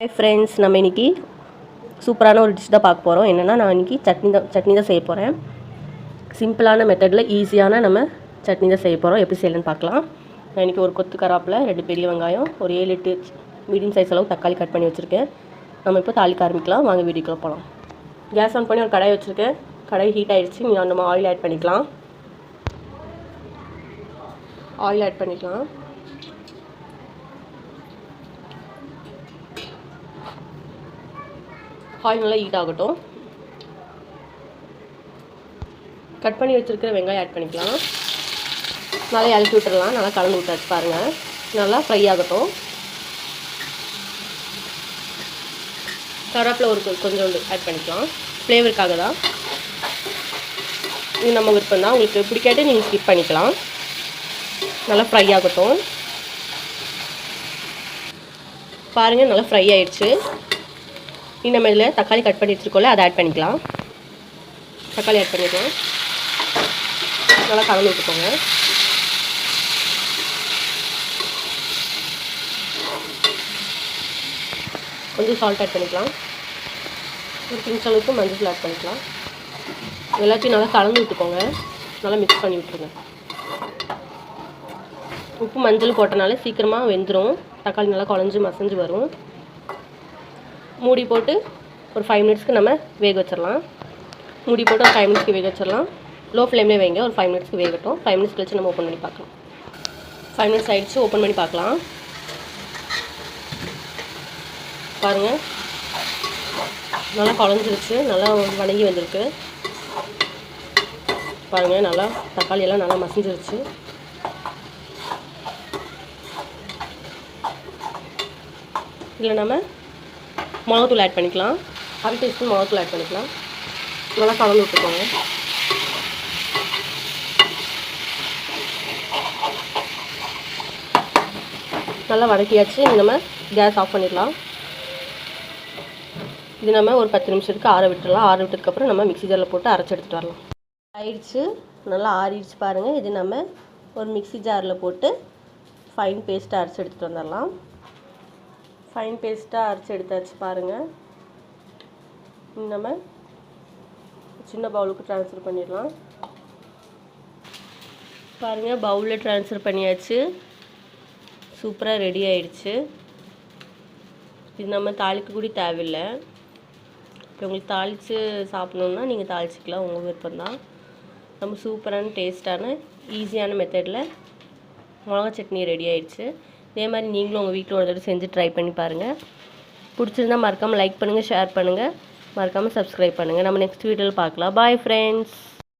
Hi friends நம்ம இன்னைக்கு சூப்பரான ஒரு டிஷ் தான் பார்க்க போகிறோம் என்னென்னா நான் இன்னைக்கு சட்னி தான் சட்னி தான் செய்ய போகிறேன் சிம்பிளான மெத்தடில் ஈஸியான நம்ம சட்னி தான் செய்ய போகிறோம் எப்படி செய்யலாம்னு பார்க்கலாம். நான் இன்றைக்கி ஒரு கொத்து கராப்பில் ரெண்டு பெரிய வெங்காயம் ஒரு ஏழு எட்டு மீடியம் சைஸ் அளவு தக்காளி கட் பண்ணி வச்சுருக்கேன். நம்ம இப்போ தாளிக்க ஆரம்பிக்கலாம். வாங்க வீடியோக்குள்ளே போகலாம் கேஸ் ஆன் பண்ணி ஒரு கடாய் வச்சுருக்கேன். கடாய் ஹீட் ஆகிடுச்சு நீ நம்ம ஆயில் ஆட் பண்ணிக்கலாம். ஆயில் ஆட் பண்ணிக்கலாம். ஆயில் நல்லா ஹீட் ஆகட்டும். கட் பண்ணி வச்சுருக்கிற வெங்காயம் ஆட் பண்ணிக்கலாம். நல்லா இறக்கி விட்டுடலாம் நல்லா கலந்து விட்டாச்சு பாருங்கள் நல்லா ஃப்ரை ஆகட்டும். கருவேப்பில் ஒரு கொஞ்சோண்டு ஆட் பண்ணிக்கலாம். ஃப்ளேவருக்காக தான் இது நம்ம விருப்பம் தான். உங்களுக்கு பிடிக்காட்டே நீங்கள் ஸ்கிப் பண்ணிக்கலாம். நல்லா ஃப்ரை ஆகட்டும். பாருங்கள் நல்லா ஃப்ரை ஆயிடுச்சு. இனி நம்ம இதில் தக்காளி கட் பண்ணி வச்சுருக்கோம்ல அதை ஆட் பண்ணிக்கலாம். தக்காளி ஆட் பண்ணிக்கலாம். நல்லா கலந்து விட்டுக்கோங்க. கொஞ்சம் சால்ட் ஆட் பண்ணிக்கலாம். ஒரு பிஞ்ச் அளவுக்கு மஞ்சள் ஆட் பண்ணிக்கலாம். எல்லாத்தையும் நல்லா கலந்து விட்டுக்கோங்க. நல்லா மிக்ஸ் பண்ணி விட்டுருங்க. உப்பு மஞ்சள் போட்டனால சீக்கிரமாக வெந்துடும் தக்காளி நல்லா குழஞ்சி மசஞ்சு வரும். மூடி போட்டு ஒரு ஃபைவ் மினிட்ஸ்க்கு நம்ம வேக வச்சிடலாம். மூடி போட்டு ஒரு ஃபைவ் மினிட்ஸ்க்கு வேக வச்சிடலாம். லோ ஃப்ளேம்லேயே வைங்க. ஒரு ஃபைவ் மினிட்ஸ்க்கு வேகட்டும். ஃபைவ் மினிட்ஸ் கழிச்சு நம்ம ஓப்பன் பண்ணி பார்க்கலாம். ஃபைவ் மினிட்ஸ் ஆகிடுச்சு ஓப்பன் பண்ணி பார்க்கலாம். பாருங்கள் நல்லா குழஞ்சிருச்சு. நல்லா வணங்கி வந்திருக்கு. பாருங்கள் நல்லா தக்காளி எல்லாம் நல்லா மசிஞ்சிருச்சு. இதில் நம்ம மிளகுத்தூள் ஆட் பண்ணிக்கலாம். அரை டீஸ்பூன் மிளகுத்தூள் ஆட் பண்ணிக்கலாம். நல்லா கலந்து விட்டுக்கோங்க. நல்லா வதக்கியாச்சு. இது நம்ம கேஸ் ஆஃப் பண்ணிடலாம். இது நம்ம ஒரு பத்து நிமிஷத்துக்கு ஆற விட்டுடலாம். ஆற விட்டதுக்கப்புறம் நம்ம மிக்ஸி ஜாரில் போட்டு அரைச்சி எடுத்துகிட்டு வரலாம். ஆயிடுச்சு. நல்லா ஆறிடுச்சு பாருங்கள் இது நம்ம ஒரு மிக்சி ஜாரில் போட்டு ஃபைன் பேஸ்ட்டாக அரைச்சி எடுத்துகிட்டு வந்துடலாம். ஃபைன் பேஸ்ட்டாக அரைச்சி எடுத்தாச்சு பாருங்கள் நம்ம சின்ன பவுலுக்கு ட்ரான்ஸ்ஃபர் பண்ணிடலாம். பாருங்கள் பவுலில் ட்ரான்ஸ்ஃபர் பண்ணியாச்சு. சூப்பராக ரெடி ஆயிடுச்சு. இது நம்ம தாளிக்க கூட தேவையில்லை. இப்போ உங்களுக்கு தாளித்து சாப்பிட்ணுன்னா நீங்கள் தாளிச்சிக்கலாம் உங்கள் விருப்பம் தான் நம்ம சூப்பரான டேஸ்ட்டான ஈஸியான மெத்தடில் மிளகா சட்னி ரெடி ஆயிடுச்சு. இதே மாதிரி நீங்களும் உங்கள் வீட்டில் ஒரு தடவை செஞ்சு ட்ரை பண்ணி பாருங்கள் பிடிச்சிருந்தா மறக்காமல் லைக் பண்ணுங்கள் ஷேர் பண்ணுங்கள் மறக்காமல் சப்ஸ்கிரைப் பண்ணுங்கள் நம்ம நெக்ஸ்ட் வீடியோவில் பார்க்கலாம். Bye friends